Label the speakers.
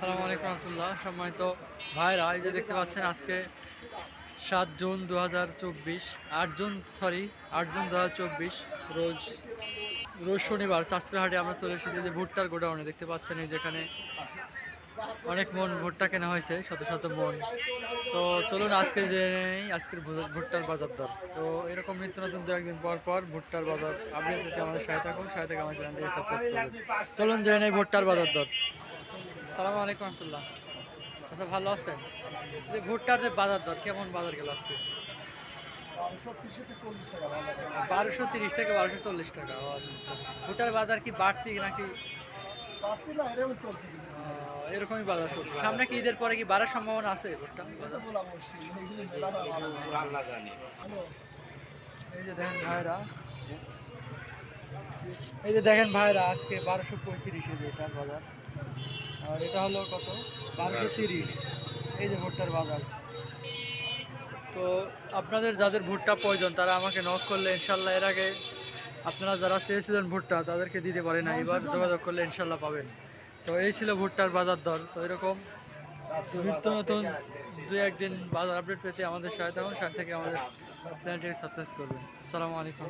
Speaker 1: আসসালামু আলাইকুম রহমতুল্লাহ। সম্মানিত ভাইরা, এই যে দেখতে পাচ্ছেন আজকে সাত জুন দু হাজার চব্বিশ, আট জুন সরি আট জুন দু হাজার চব্বিশ, রোজ রোজ শনিবার চাষকর হাটে আমরা চলে এসেছি যে ভুট্টার গোডাউনে। দেখতে পাচ্ছেন যেখানে অনেক মন ভুট্টা কেনা হয়েছে, শত শত মন। তো চলুন আজকে যে নেই আজকের ভুট্টার বাজার দর। তো এরকম নিত্য নতুন দু একদিন পর পর ভুট্টার বাজার আপনি পেতে আমাদের সাথে থাকুন, সাথে থেকে আমার চ্যানেলটিকে সাবস্ক্রাইব চলুন জেনে নেই ভুট্টার বাজার দর। সালাম আলাইকুম রহমতুল্লাহ। আচ্ছা ভালো আছেন? যে ভুট্টার যে বাজার দর, কেমন বাজার গেল আজকে? বারোশো তিরিশ থেকে বারোশো চল্লিশ টাকা। আচ্ছা আচ্ছা। ভুট্টার বাজার কি বাড়তি নাকি? এরকমই বাজার চলছে। সামনে কি ঈদের পরে কি বাড়ার সম্ভাবনা আছে ভুট্টা? এই যে দেখেন ভাইরা। এই যে দেখেন ভাইরা, আজকে বারোশো পঁয়ত্রিশে যে এটার বাজার। আর এটা হলো কত? বারোশো তিরিশ। এই যে ভুট্টার বাজার। তো আপনাদের যাদের ভুট্টা প্রয়োজন তারা আমাকে নক করলে ইনশাল্লাহ এর আগে আপনারা যারা চেয়েছিলেন ভুট্টা তাদেরকে দিতে পারে না। এবার যোগাযোগ করলে ইনশাল্লাহ পাবেন। তো এই ছিল ভুট্টার বাজার দর। তো এরকম নিত্য নতুন দু একদিন বাজার আপডেট পেতে আমাদের সহায়তা করুন। সাথে থেকে আমাদের চ্যানেলটিকে সাবস্ক্রাইব করবেন। আসসালামু আলাইকুম।